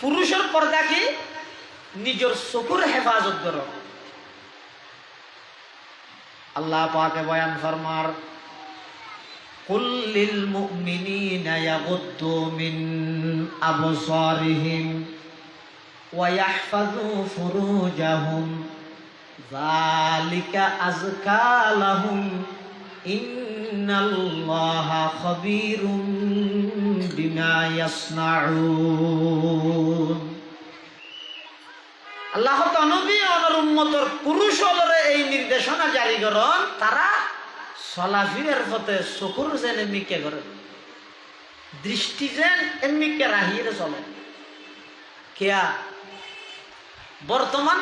পুরুষের পর্দা কি? নিজের চকুর হেফাজত করো আল্লাহ পাকে বয়ান ফরমার কুল্লিল মুমিনিনা ইয়াগুদ্দু মিন আবসারিহিম ওয়া ইয়াহফাযু ফুরুজাহুম। যালিকা আযকা লাহুম ইন্নাল্লাহা খবীরুম। বিমা ইয়াসনাউন আল্লাহ তনবী অনর উন্মতর এই নির্দেশনা জারি করন, তারা সলাফিরের পথে চকুর যেন এমনিকে করেন দৃষ্টি যেন এমনিকে রাহিয়ে চলে। কেয়া, বর্তমান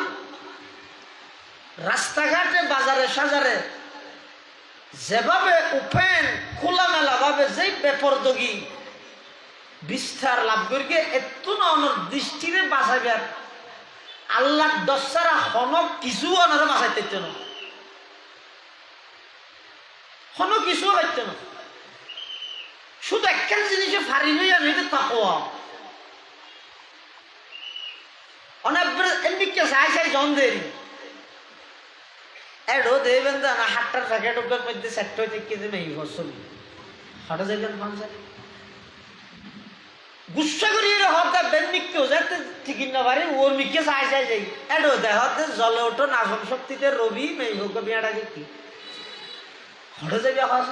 রাস্তাঘাটে, বাজারে, সাজারে যেভাবে উপেন খোলামেলাভাবে যেই বেপরদগী বিস্তার লাভ করিকে না অনর দৃষ্টিরে বাঁচাইবার আল্লাহ দশারা হনক কিছু অনারে বাঁচাইতে হন কিছু পাইতে না। শুধু একখান জিনিসে ফারি হয়ে আমি এটা তাকোয়া অনেক চাই চাই জন দেরি। এডো দেবেন না, হাটটার প্যাকেট উপর মধ্যে সেট হয়ে থেকে যে মেয়ে বসল হঠাৎ মানুষের গুসা করি হতে বেনমিককেও যাতে ঠিক না পারে, ওর মিকে চাই চাই যাই এডো দেহতে জলে ওঠো নাশক শক্তিতে রবি মেয়ে হোক বিয়াটা কি। হঠাৎ যাবে হস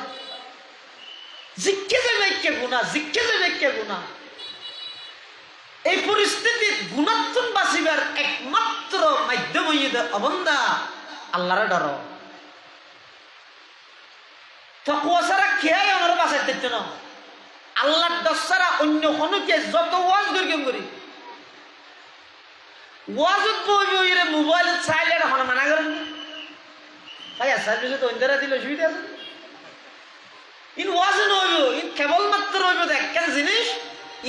জিজ্ঞে যাবে কে গুণা জিজ্ঞে যাবে কে গুণা। এই পরিস্থিতি গুণাত্মন বাঁচিবার একমাত্র মাধ্যম হইয়ে অবন্দা আল্লাহরে ডর। তকুয়া ছাড়া খেয়াই আমার বাঁচাইতে না। আল্লাহর দশারা অন্য কোনোকে যত ওয়াজ করি। কেম করি ওয়াজত ওই মোবাইল চাইলে এখন মানা করেন। ভাই সার্ভিসে তো অন্যরা দিলে অসুবিধা আছে। ইন ওয়াজ নইব ইন কেবলমাত্র হইব একখান জিনিস,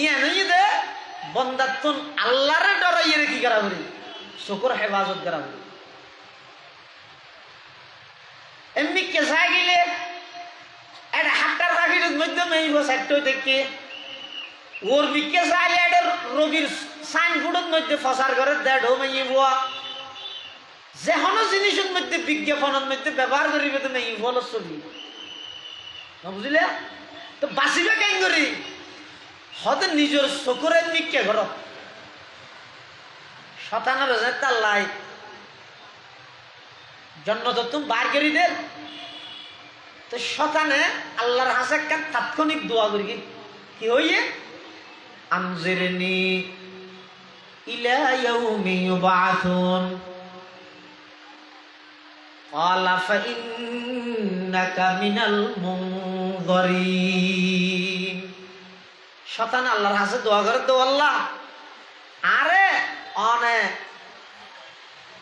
ইয়া নই দে বন্দাতুন আল্লাহরে ডরাইয়ে কি করা করি? চকুর হেফাজত করা করি। এমনি কেঁচাই গেলে হাটটার রাখির মধ্যে মেইব সেক্ট থেকে ওর বিকে এটা রোগীর সাইনবোর্ডের মধ্যে ফসার করে, দেড় মেয়ে বুয়া। যে কোনো জিনিসের মধ্যে, বিজ্ঞাপনের মধ্যে ব্যবহার করিবে বুঝলে? তো বাঁচিবে কেন করি? হতে নিজের চকুরে নিকে ঘর শতানের তার লাই। জন্ম তো তুমি বার করি দে। তো শতানে আল্লাহর হাসে কেন তাৎক্ষণিক দোয়া করি কি হইয়ে আমজিরনি ইলা ইয়াউমি ইউবাথুন قال فإنك من المنظرين শতান আল্লাহর হাসে দোয়া করে তো আল্লাহ আরে অনে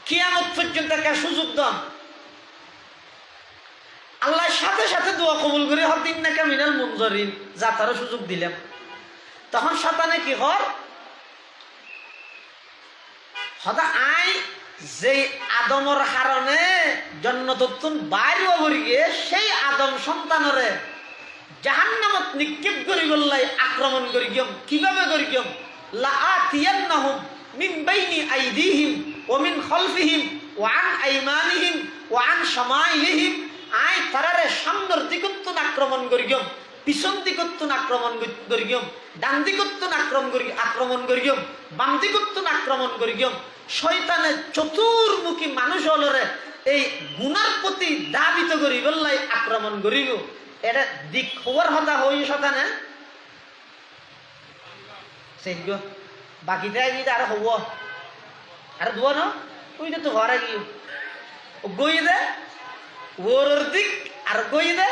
কিয়ামত পর্যন্ত একটা সুযোগ দান আল্লাহর সাথে সাথে দোয়া কবুল করে হর দিন নাকা মিনাল মুনজরিন যা সুযোগ দিলাম তখন শতানে কি হর সদা আই যে আদমর কারণে জন্মতত্তুন বাইর গিয়ে সেই আদম সন্তানরে জাহান্নামত নিক্ষেপ করি বললাই আক্রমণ করি গিয়ম। কীভাবে করি গিয়ম? লাআতিয়ান্নাহুম মিন বাইনি আইদিহিম ওয়া মিন খালফিহিম ওয়া আন আইমানিহিম ওয়া আন শামাইলিহিম আই তারারে সামনের দিকত্তুন আক্রমণ করি গিয়ম পিছন দিকত্তুন আক্রমণ করি গিয়ম ডান দিকত্তুন আক্রমণ করি আক্রমণ করি গিয়ম বাম দিকত্তুন আক্রমণ করি গিয়ম শয়তানের চতুর্মুখী মানুষ হলরে এই গুণার প্রতি দাবিত করি বললাই আক্রমণ করিব। এটা দিক খবর হতা হই শতানে সেই বাকিটা যদি আর হব, আর দুয়া ন তুই তো ঘরে গিয়ে। গই দে। ওর দিক আর দে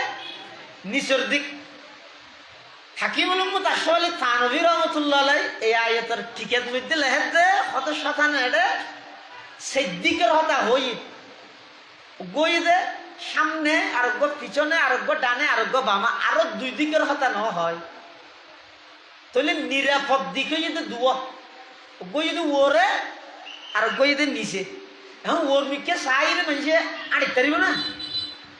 নিচের দিক। হাকিম উলম্মদ আসলে থানবী রহমতুল্লাহ আলাই এই আয়তের টিকেট মধ্যে লেহে দে কত শতানে এটা সেই দিকের হতা হই। গই দে সামনে আরোগ্য পিছনে আরোগ্য ডানে আরোগ্য বামা, আরও দুই দিকের হতা ন হয়। তাহলে নিরাপদ দিকে যদি দুয়া গই যদি ওরে আর গই যদি নিচে। এখন ওর মিকে সাইরে মানুষে আড়ি তারিব না?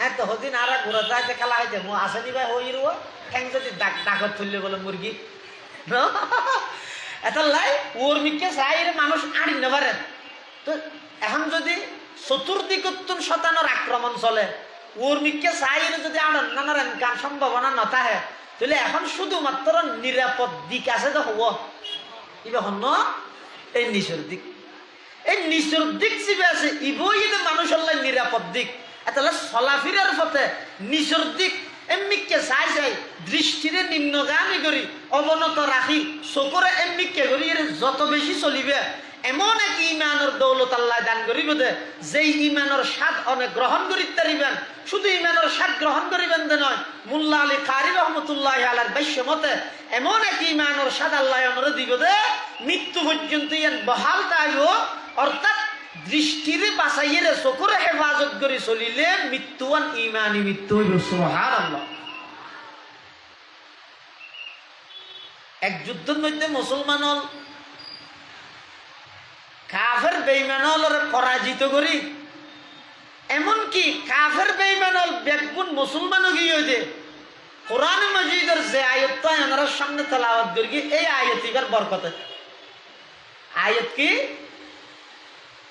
হ্যাঁ তো হদিন আর ঘোরা খেলা হইতে মো আসেনি ভাই? হই রুয়া ঠ্যাং যদি ডাক ডাকত তুললে বলে মুরগি। এটা লাই, ওর মিকে চাই মানুষ আড়ি না পারে তো এখন যদি চতুর্দিকত্তন শতানোর আক্রমণ চলে, ওর মিকে চাই যদি আনন্দ নানার গান সম্ভাবনা নথাহে, তাহলে এখন শুধুমাত্র নিরাপদ দিক আছে তো হব। ইবে হন, এই নিচের দিক। এই নিচের দিক যিবে আছে ইবই যে মানুষের নিরাপদ দিক। এতালে চলাফিরার পথে নিচের দিক এমনিকে চাই চাই দৃষ্টিরে নিম্নগামী করি, অবনত রাখি, চকুরে এমনিকে করি যত বেশি চলিবে, এমন এক ইমানের দৌলত আল্লাহ দান করিব দে, যেই ইমানের স্বাদ অনেক গ্রহণ করি তারিবেন শুধু ইমানের স্বাদ গ্রহণ করিবেন দে নয়, মুল্লা আলী কারি রহমতুল্লাহ আলার বাইশ্য মতে, এমন এক ইমানের স্বাদ আল্লাহ দিব দে, মৃত্যু পর্যন্ত ইয়ান বহাল তাইব অর্থাৎ দৃষ্টিরে বাঁচাইয়ে চকুরে হেফাজত করে চলিলে মৃত্যুয়ান ইমানি মৃত্যু এক যুদ্ধের মধ্যে মুসলমান হল কাফের বেইমানলরে পরাজিত করি এমনকি কাফের বেইমানল বেগুন মুসলমানও গিয়ে দে কোরআন মজিদের যে আয়তটা এনার সামনে তেলাওয়াত করি, এই আয়ত এবার বরকতে আয়ত কি?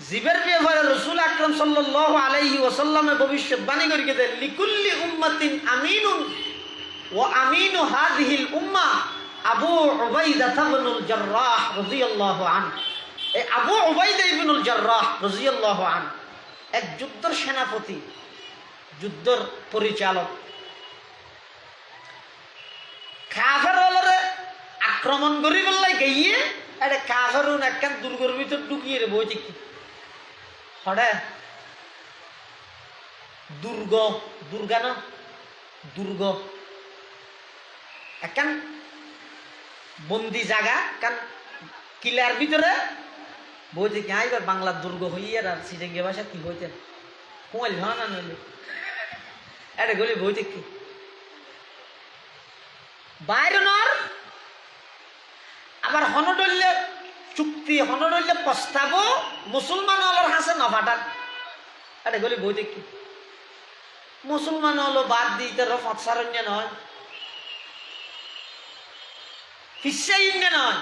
জীবের ব্যাপারে রসুল আকরম সাল্লাহ আলাইহি ওসাল্লামে ভবিষ্যৎবাণী করি গেছে লিকুল্লি উম্মাতিন আমিনুন ও আমিনু হাদিহিল উম্মা আবু উবাইদা ইবনুল জাররাহ রাদিয়াল্লাহু আন এই আবু উবাইদা ইবনুল জাররাহ রাদিয়াল্লাহু আন এক যুদ্ধের সেনাপতি, যুদ্ধের পরিচালক। কাফের বলরে আক্রমণ করি বললাই গিয়ে এটা কাফেরুন একখান দুর্গর ভিতর ঢুকিয়ে রে বই দেখি হরে দুর্গ, দুর্গা না? দুর্গ। একখান বন্দি জায়গা? কান? কিলার ভিতরে? বই দেখি আইবার বাংলার দুর্গ হইয়ে আর সিটেঙ্গে ভাষা কি হইতে কুমাইল ভাঙা না নইলে? এটা গলি বইতে কি? বাইরে বাইরনর আবার হনডল্লে চুক্তি হনডল্লে প্রস্তাবও মুসলমান হলোর হাসে নফাটার এটা গলি বই দেখি মুসলমান হলো বাদ দিতে ফৎসারণ্য নয় হিসাইন্য নয়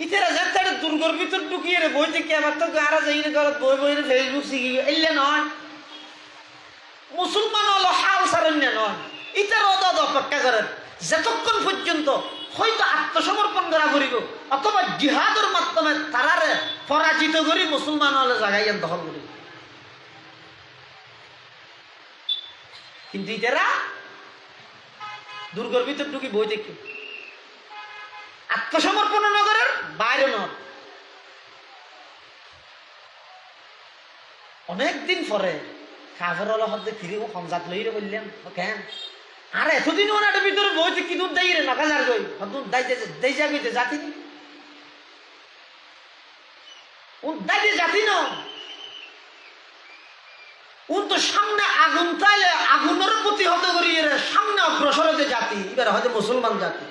ইতারা যাতে দুর্গর ভিতর ঢুকিয়ে রে বই দেখি আবার তো গারা যাই না ঘরত বই বই ফেসবুক শিখি এলে নয় মুসলমান হলো হাল সারণ্য নয় ইতার অদাদ অপেক্ষা করেন যতক্ষণ পর্যন্ত হয়তো আত্মসমর্পণ করা করিব অথবা জিহাদের মাধ্যমে তারারে পরাজিত করি মুসলমান হলে জাগাইয়া দখল করিব কিন্তু ইতারা দুর্গর ভিতর ঢুকি বই দেখি। আত্মসমর্পণ নগরের বাইরে নয় অনেকদিন পরে কাফের হলো হদ্দে ফিরে সংজাত লইরে বললেন ও কেন আর এতদিন ওনার ভিতরে বইতে কি দুধ দেই রে নকাজার গই হদ্দুন দাইতে দেই যাবিতে জাতি নি উন জাতি ন উন তো সামনে আগুন তাইলে আগুনের প্রতি হতে করি, এর সামনে অগ্রসর হতে জাতি, এবার হয়তো মুসলমান জাতি।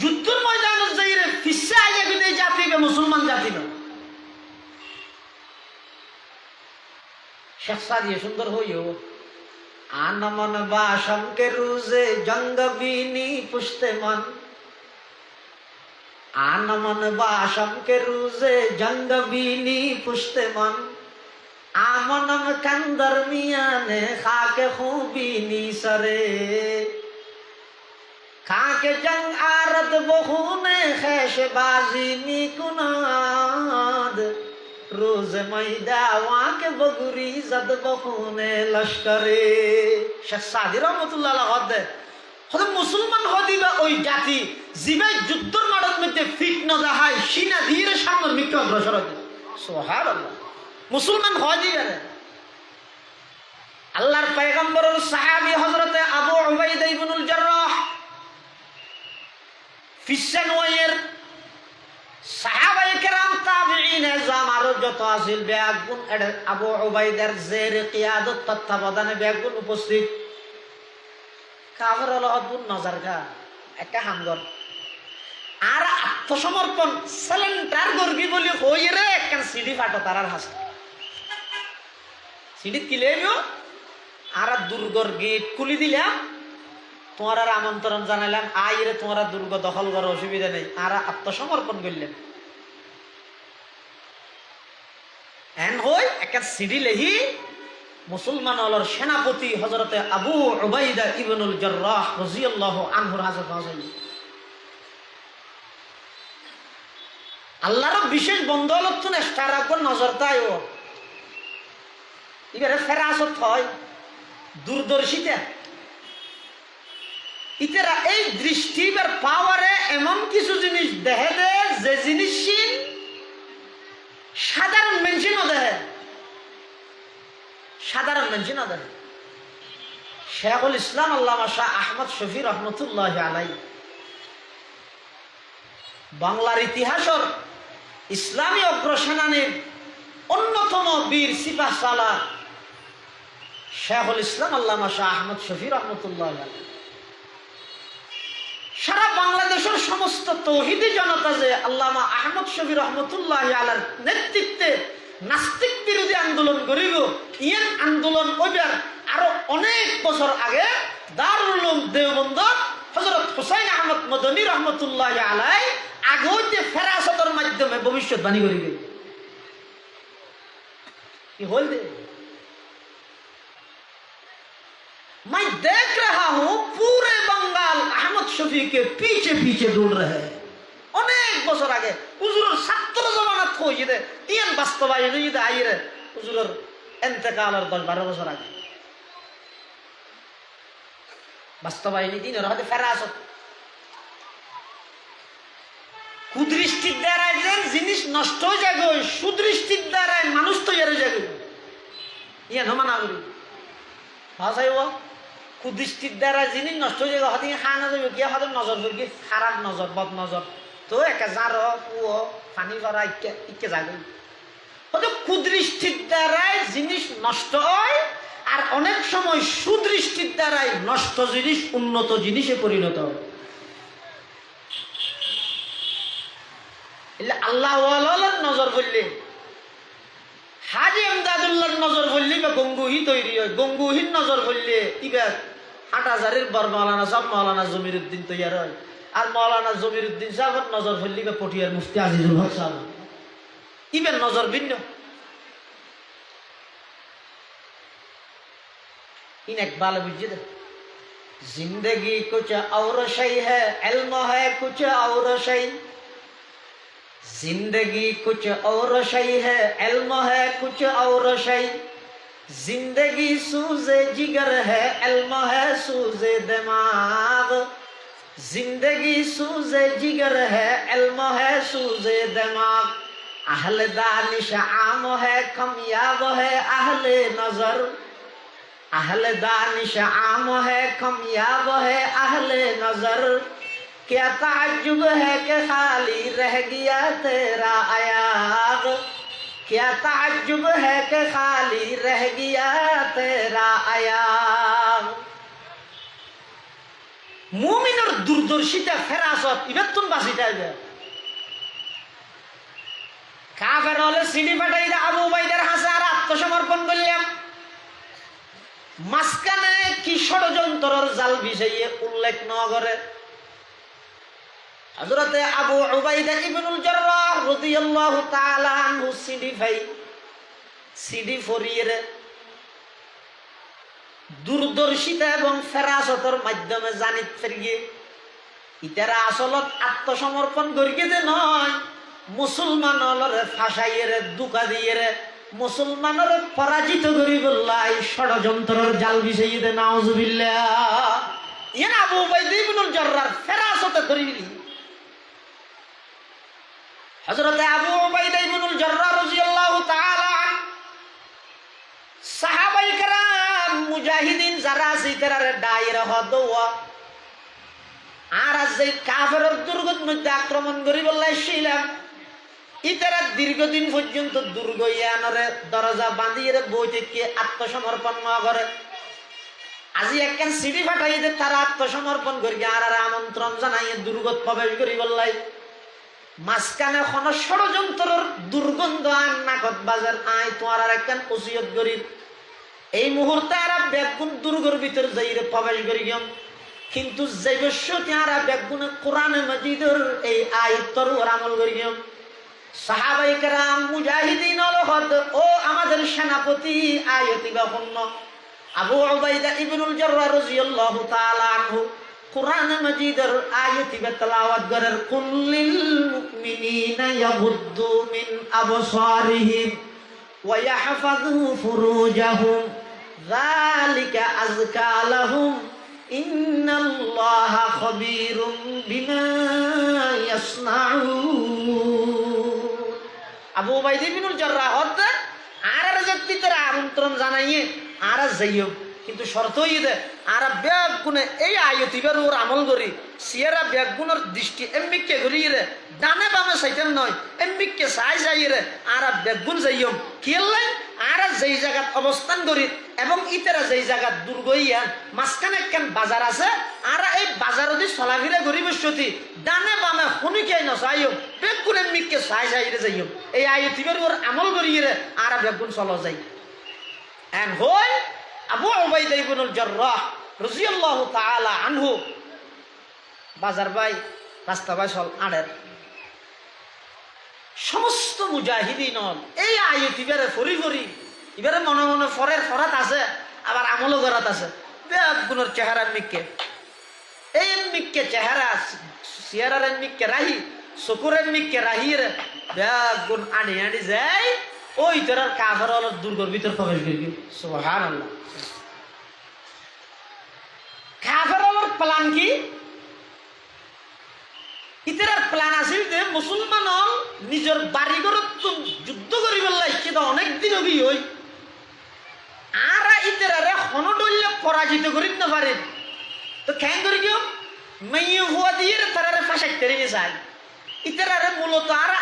যুদ্ধের ময়দানে যাই রে ফিসে আইয়া কিন্তু এই জাতি মুসলমান জাতি না শেখ সাদিয়ে সুন্দর হইও। আনমন বাসমকে রুজে জঙ্গ বিনি পুষতে মন। আনমন বাসমকে রুজে জঙ্গ বিনি পুষতে মন। আমনম কন্দর মিয়ানে খাকে খুবিনি সরে। খাকে জং আরদ বহুনে খেশ বাজি নি কুনাদ। রোজ ময়দা ওয়াকে বগুরি জদ বহুনে লস্করে। শেখ সাদি রহমতুল্লাহ হদে হতে মুসলমান হদিবা ওই জাতি জিবে যুদ্ধর মাঠের মধ্যে ফিট ন দেখায় সিনা ধীরে সামনের মৃত্যু অগ্রসর হবে সোহার মুসলমান হদিবে রে আল্লাহর পয়গম্বরের সাহাবী হযরতে আবু উবাইদা ইবনুল জাররাহ পিসান ওয়ের সাহাবাই কেরাম তাবিঈন জাম আরও যত আছিল ব্যাগুন আবু উবাইদার জের, কিয়াদত, তত্ত্বাবধানে ব্যাগুন উপস্থিত। লহবুন নজর গা একটা আর আত্মসমর্পণ সিলিন্ডার গর্গি বলি হই রে একখান সিডি ফাটো তারার হাসে? সিডি কিলেমিও আর দুর্গর গেট খুলি দিলাম তোমার আর আমন্ত্রণ জানালাম। আই রে, তোমার দুর্গ দখল করার অসুবিধা নেই। আর আত্মসমর্পণ করলেন। এন হই একটা সিডি লেহি মুসলমান অলর সেনাপতি হজরতে আবু উবাইদা ইবনুল জাররাহ রাদিয়াল্লাহু আনহুর হাজত হাজাই আল্লাহর বিশেষ বন্ধ হল তো নেস্টার রাখব নজর তাই ও। এবারে ফেরাসত হয়, দূরদর্শিতা। ইতারা এই দৃষ্টি পাওয়ারে এমন কিছু জিনিস দেহে দে, যে জিনিস সাধারণ মেনশন দেহে সাধারণ মেনশন দেহে শেখুল ইসলাম আল্লামা শাহ আহমদ শফি রহমতুল্লাহ আলাই বাংলার ইতিহাসর ইসলামী অগ্রসেনানীর অন্যতম বীর সিপাহ সালা শেখুল ইসলাম আল্লামা শাহ আহমদ শফি রহমতুল্লাহ সারা বাংলাদেশের সমস্ত তৌহিদি জনতা যে আল্লামা আহমদ শফি রহমতুল্লাহ আলার নেতৃত্বে নাস্তিক বিরোধী আন্দোলন করিব ইয়েন আন্দোলন ওইবার আরও অনেক বছর আগে দারুল দেওবন্দ হজরত হুসাইন আহমদ মদনী রহমতুল্লাহ আলাই আগতে ফেরাসতের মাধ্যমে ভবিষ্যৎবাণী করিবে কি হল দে मैं देख रहा हूं पूरे बंगाल अहमद शफी के पीछे पीछे दौड़ रहे हैं অনেক বছর আগে হুজুরের ছাত্র জমানাত হই দে ইয়ান বাস্তবায়ন হই দে আইরে হুজুরের এন্তেকালের দশ বারো বছর আগে বাস্তবায়নী দিনের হয়তো ফেরাসত কুদৃষ্টির দ্বারায় যেন জিনিস নষ্ট হয়ে যাবে সুদৃষ্টির দ্বারায় মানুষ তৈরি যাবে। ইয়ান মানা করি। ভাষাই ও কুদৃষ্টির দ্বারা জিনিস নষ্ট হয়ে যাবে, হয়তো খানা যাবে গিয়ে হয়তো নজর করবি খারাপ নজর, বদ নজর। তো একে যার কুয়ো পানি ভরা ইকে ইকে যাবে হয়তো কুদৃষ্টির দ্বারাই জিনিস নষ্ট হয়, আর অনেক সময় সুদৃষ্টির দ্বারাই নষ্ট জিনিস উন্নত জিনিসে পরিণত হয়। আল্লাহ নজর বললে হাজি এমদাদুল্লাহর নজর বললে বা গঙ্গুহি তৈরি হয় গঙ্গুহির নজর বললে ইবা আট হাজারের বর মৌলানা সব মৌলানা জমির উদ্দিন তৈরি হয় আর মৌলানা জমির উদ্দিন সাহেবের নজর বললি বা পটিয়ার মুফতি আজিজুল হক সাহেব ইবের নজর ভিন্ন इन इकबाल बुझे जिंदगी कुछ और शई है इल्म है कुछ और शई ज़िंदगी कुछ और शई है इल्म है कुछ और शई। ज़िंदगी सूजे जिगर है इल्म है सूजे दिमाग। ज़िंदगी सूजे जिगर है इल्म है सूजे दिमाग। अहल दानिश आम है, कमयाब है अहल नज़र। अहल दानिश आम है, कमयाब है अहल नज़र। क्या ताज्जुब है कि खाली रह गया तेरा अयाग क्या ताज्जुब है कि खाली रह गया तेरा अयाग মুমিনের দূরদর্শিতা ফেরাসত এবার তুমি বাসিটা কাফের হলে সিডি পাঠাই আবু বাইদের হাসে আর আত্মসমর্পণ করলাম মাঝখানে কি ষড়যন্ত্রের জাল বিষয়ে উল্লেখ ন করে হযরতে আবু উবাইদা ইবনুল জাররাহ রাদিয়াল্লাহু তাআলা আনহু সিডি ভাই, সিডি ফরিয়ে দূরদর্শিতা এবং ফেরাসতের মাধ্যমে জানিত ফেরিয়ে, ইতারা আসলত আত্মসমর্পণ করিয়ে দে নয় মুসলমান অলরে ফাঁসাইয়ে দুকা দিয়ে মুসলমানের পরাজিত করি বললাই ষড়যন্ত্রের জাল বিষয় দে নাউজুবিল্লা ইয়েন আবু উবাইদ ইবনুল জাররার ফেরাসতে ধরি দিলি হযরতে আবু উবাইদ ইবনুল জাররার রাদিয়াল্লাহু তাআলা সাহাবাই কেরাম, মুজাহিদিন যারা আছে, তারা ডায়ের হদওয়া আর আজ যে কাফের দুর্গত মধ্যে আক্রমণ করি বললাই ছিলাম ইতারা দীর্ঘদিন পর্যন্ত দুর্গ ইয়ানরে দরজা বাঁধিয়ে বই থেকে আত্মসমর্পণ না করে। আজি একখান সিঁড়ি ফাটাই তারা আত্মসমর্পণ করি, আর আর আমন্ত্রণ জানাই দুর্গত প্রবেশ করি বললাই মাঝখানে কোন ষড়যন্ত্রের দুর্গন্ধ আর নাকত বাজার। আয় তোমার আর একখান ওসিয়ত করি। এই মুহূর্তে আর বেগুন দুর্গর ভিতর যাইরে প্রবেশ করি গিয়ম। কিন্তু জৈবস্য তারা বেগুন কোরআনে মজিদের এই আয়ত্তর ওর আমল করি গিয়ম। সাহাবাই কেরাম, মুজাহিদিন অলহদ ও আমাদের সেনাপতি আয়তি বাহন্য আবু উবাইদা ইবনুল জাররা রাদিয়াল্লাহু তাআলা আনহু কোরআন মাজিদের আয়াতি তেলাওয়াত করার কুল্লিল মুমিনিনা ইয়াগুদ্দু মিন আবসারিহিম ওয়া ইয়াহফাযু ফুরুজাহুম। যালিকা আযকা লাহুম। ইন্নাল্লাহা খাবীরুম বিমা ইয়াসনাউন। আবু উবাইদা ইবনুল জাররা হদ আর আর ব্যক্তিদের আমন্ত্রণ জানাইয়ে আর যাইও কিন্তু শর্ত দে আর ব্যাগ গুণে এই আয়তিবার ওর আমল করি। সিয়ারা ব্যাগ গুণের দৃষ্টি এমবিকে ঘুরি রে ডানে বামে সাইতেন নয়, এমবিকে সাই যাই রে আর ব্যাগ গুণ যাইম কিয়াল্লাই আর যেই জায়গাত অবস্থান করি এবং ইতারা যেই জায়গাত দুর্গ ইয়ান মাঝখানে একখান বাজার আছে, আর এই বাজার দি চলাফিরা করি বসতি। ডানে বামে শুনিকে নচাইম ব্যাগ গুণ এমবিকে সাই যাই রে যাইম এই আয়তিবার ওর আমল করি রে আর ব্যাগ গুণ চলো যাই। এন হই আবু ইবনুল জাররাহ রাদিয়াল্লাহু তাআলা আনহু। বাজার ভাই, রাস্তা ভাই চল আড়ের। সমস্ত মুজাহিদিন এই আয়ত ইবারে ফরি ফরি ইবারে মনে মনে ফরের ফরাত আছে, আবার আমলও করাত আছে। বেগুনের চেহারা মিককে। এই মিককে চেহারা চেহারার মিককে রাহি চকুরের মিককে রাহির বেগুন আনি আনি যায় ওই তোরার কাফের হল দুর্গর ভিতর প্রবেশ করবি। সুহান কাফের কি? প্লান আছিল যে মুসলমান নিজের বাড়িঘরত যুদ্ধ করি পেলাই সেটা অনেক দিন অবি হই আর ইতারে হনডল্লে পরাজিত করি না পারেন তো কেন করি কেউ? মেয়ে হুয়া দিয়ে তারা ফাঁসাই তেরে চাই ইতারে মূলত আর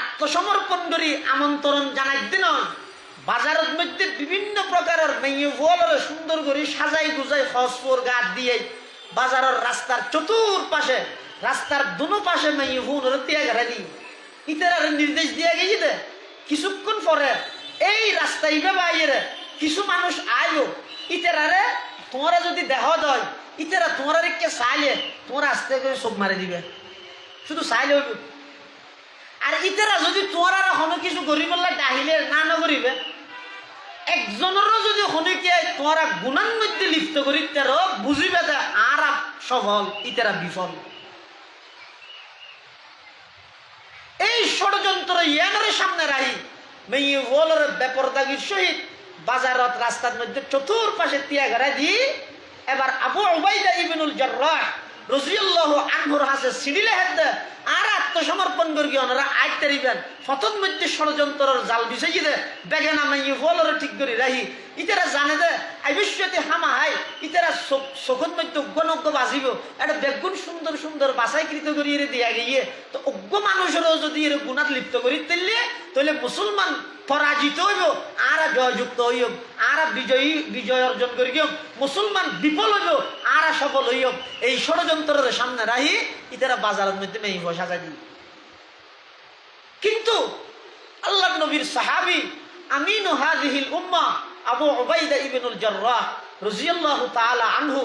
আত্মসমর্পণ করি, আমন্ত্রণ জানাই দিন। বাজারের মধ্যে বিভিন্ন প্রকারের মেয়ে বলরে সুন্দর করে সাজাই গুজাই হসপর গাছ দিয়ে বাজারের রাস্তার চতুর্পাশে, রাস্তার দুনো পাশে মেয়ে হুন তিয়া দিই ইতার নির্দেশ দিয়ে গেছি কিছুক্ষণ পরে এই রাস্তায় বাইরে কিছু মানুষ আয়ো ইতারে তোমরা যদি দেহ দয়, ইতারা তোমরা কে চাইলে তোমরা আস্তে করে সব মারি দিবে। শুধু চাইলে আর ইতারা যদি আর হনো কিছু করি বললে ডাহিলে না নকরিবে একজনেরও যদি হনিকে তোমারা গুণান মধ্যে লিপ্ত করি তারও বুঝিবে যে আর সফল, ইতারা বিফল। এই ষড়যন্ত্র ইয়ানের সামনে রাহি, মেয়ে ওলর বেপরদাগির সহিত বাজারত রাস্তার মধ্যে চতুর্পাশে তিয়া ঘেরা দি, এবার আবু উবাইদা ইবিনুল জাররাহ রসিউল্লাহ আনহুর হাসে সিডিলে হেদ আত্মসমর্পণ করি ওনারা আজ তারিবেন। ফতন মধ্যে ষড়যন্ত্রের জাল বিষয় দে। বেগে নামে ফলর ঠিক করি রাহি। ইতারা জানে দে আবিষ্যতে হামা হাই ইতারা চকুত মধ্যে অজ্ঞনজ্ঞ বাজিব। এটা বেগুন সুন্দর সুন্দর বাছাইকৃত করি এর দিয়া গিয়ে তো অজ্ঞ মানুষেরও যদি এর গুণাত লিপ্ত করি তেলে, তাহলে মুসলমান পরাজিত হইব, আর জয়যুক্ত হইব আর বিজয়ী, বিজয় অর্জন করি মুসলমান বিফল হইব, আর সফল হইব এই ষড়যন্ত্রের সামনে রাহি ইতারা বাজারের মধ্যে মেয়ে বসা যায়। কিন্তু আল্লাহ নবীর সাহাবি, আমিন হাদিহিল উম্মা আবু ওবাইদা ইবিনুল জাররাহ রাদিয়াল্লাহু তাআলা আনহু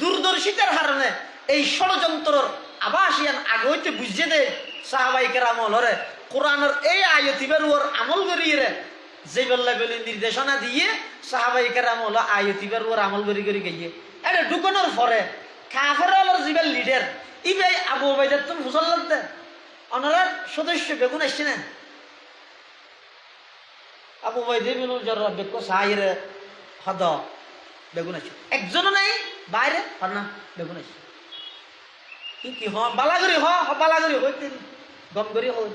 দূরদর্শিতার কারণে এই ষড়যন্ত্রর আবাসিয়ান আগে হইতে বুঝিয়ে দেয় সাহাবাই কেরাম হরে কোরআনের এই আয়তিবার ওর আমল করিয়ে রে যে বল্লা বলে নির্দেশনা দিয়ে সাহাবাই কেরাম হলো আয়তিবার ওর আমল করি করি গিয়ে এটা ঢুকানোর পরে কাফের হলোর যিবার লিডার ইবাই আবু ওবাইদার তুমি মুসল্লার দে ওনারা সদস্য বেগুন আসছে না। আবু বাইদে বিনুল জর বেক সাইরে হদ বেগুন আছে। একজনও নাই, বাইরে হর না, বেগুন আছে। কি কি, হ বালাগরি হ বালাগরি হইতে গম করি হই।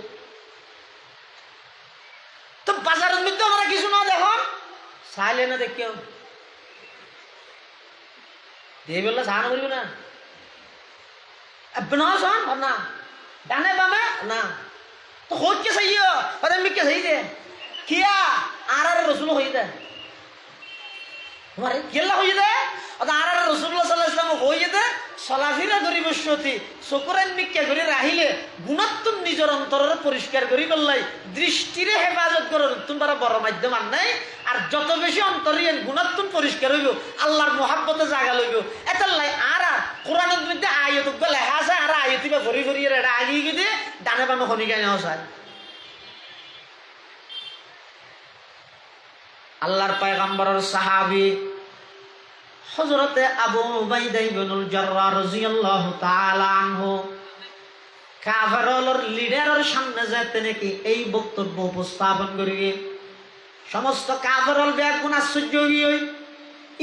তো বাজারের মধ্যে আমরা কিছু না দেখো চাইলে না দেখিও। দিয়ে বললে সাহান করিব না। বনাওসন না। ডানে বামে, না। তো হচ্ছে সাইয় আরে মিকে সাই দে কিয়া আর আর হই দে। মারে কেলা হই দে। আর আর রসুল্লাহ সাল্লাল্লাহু আলাইহি ওয়াসাল্লাম হই দে। চলাফিরা করি বসতি চকুরান মিক্কা করে রাহিলে গুণাত্মক নিজের অন্তরের পরিষ্কার করি পেলাই দৃষ্টিরে হেফাজত করার তোমার বড় মাধ্যম আর নাই। আর যত বেশি অন্তরিয়ান গুণাত্মক পরিষ্কার হইব, আল্লাহর মহাব্বতে জাগা লইব। এটার লাই আর আর কোরআনের মধ্যে আয়ত লেখা আছে, আর আয়তিবা ভরি ভরি এটা আগিয়ে গিয়ে ডানে বামে খনিকা নেওয়া আল্লাহর পায়গাম্বরের সাহাবি হজরতে আবু উবাইদা ইবনুল জাররা রাদিয়াল্লাহু তাআলা আনহু কাফেরর লিডারের সামনে যেতে নাকি এই বক্তব্য উপস্থাপন করিবে। সমস্ত কাফেরল ব্যাগ গুণ আশ্চর্য হই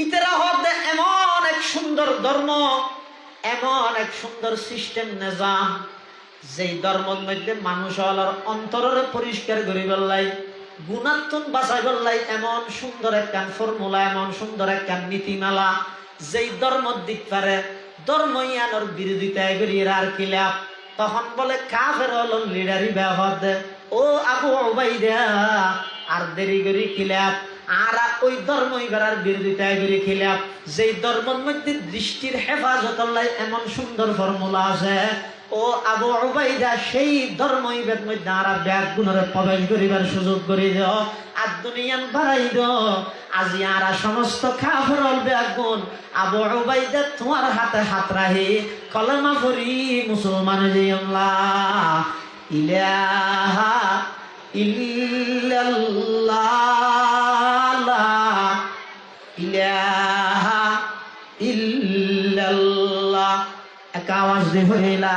ইতেরা হতে এমন এক সুন্দর ধর্ম, এমন এক সুন্দর সিস্টেম নিজাম, যেই ধর্মের মধ্যে মানুষ অন্তরের পরিষ্কার করি বললাই গুণাত্মক বাঁচাই বললাই এমন সুন্দর একখান ফর্মুলা, এমন সুন্দর একখান নীতিমালা, যেই ধর্ম দিক পারে ধর্ম ইয়ানোর বিরোধিতায় করি আর কিলাপ তখন বলে, কাফের হল লিডারি ব্যবহার ও আবু ওবাইদা আর দেরি করি খিলাপ আর ওই ধর্ম ইবারার বিরোধিতায় করি খিলাপ যেই ধর্মের মধ্যে দৃষ্টির হেফাজত এমন সুন্দর ফর্মুলা আছে ও আবু উবাইদা সেই ধর্ম ইবের মধ্যে আর ব্যাগ গুণরে প্রবেশ করিবার সুযোগ করে দাও। আর দুনিয়ান বাড়াই দাও। আজি আর সমস্ত ব্যাগ গুণ আবু উবাইদা তোমার হাতে হাত রাহি কলমা করি মুসলমান যে আল্লাহ ইলাহা ইল্লাল্লাহ। ইলাহা এক আওয়াজ হইলা।